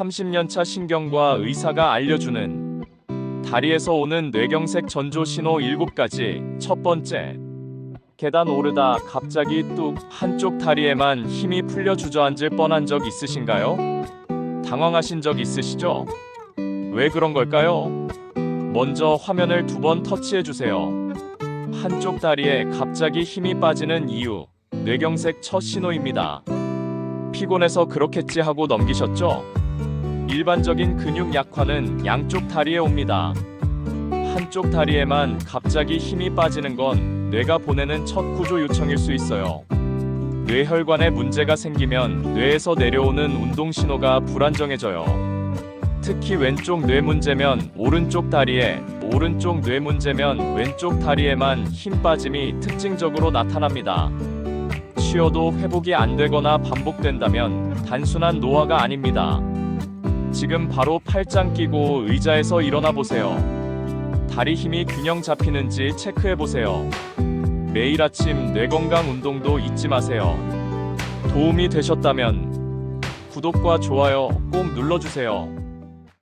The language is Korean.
30년차 신경과 의사가 알려주는 다리에서 오는 뇌경색 전조 신호 7가지 첫 번째 계단 오르다 갑자기 뚝 한쪽 다리에만 힘이 풀려 주저앉을 뻔한 적 있으신가요? 당황하신 적 있으시죠? 왜 그런 걸까요? 먼저 화면을 두 번 터치해 주세요. 한쪽 다리에 갑자기 힘이 빠지는 이유 뇌경색 첫 신호입니다. 피곤해서 그렇겠지 하고 넘기셨죠? 일반적인 근육 약화는 양쪽 다리에 옵니다. 한쪽 다리에만 갑자기 힘이 빠지는 건 뇌가 보내는 첫 구조 요청일 수 있어요. 뇌혈관에 문제가 생기면 뇌에서 내려오는 운동 신호가 불안정해져요. 특히 왼쪽 뇌 문제면 오른쪽 다리에, 오른쪽 뇌 문제면 왼쪽 다리에만 힘 빠짐이 특징적으로 나타납니다. 쉬어도 회복이 안 되거나 반복된다면 단순한 노화가 아닙니다. 지금 바로 팔짱 끼고 의자에서 일어나 보세요. 다리 힘이 균형 잡히는지 체크해 보세요. 매일 아침 뇌 건강 운동도 잊지 마세요. 도움이 되셨다면 구독과 좋아요 꼭 눌러주세요.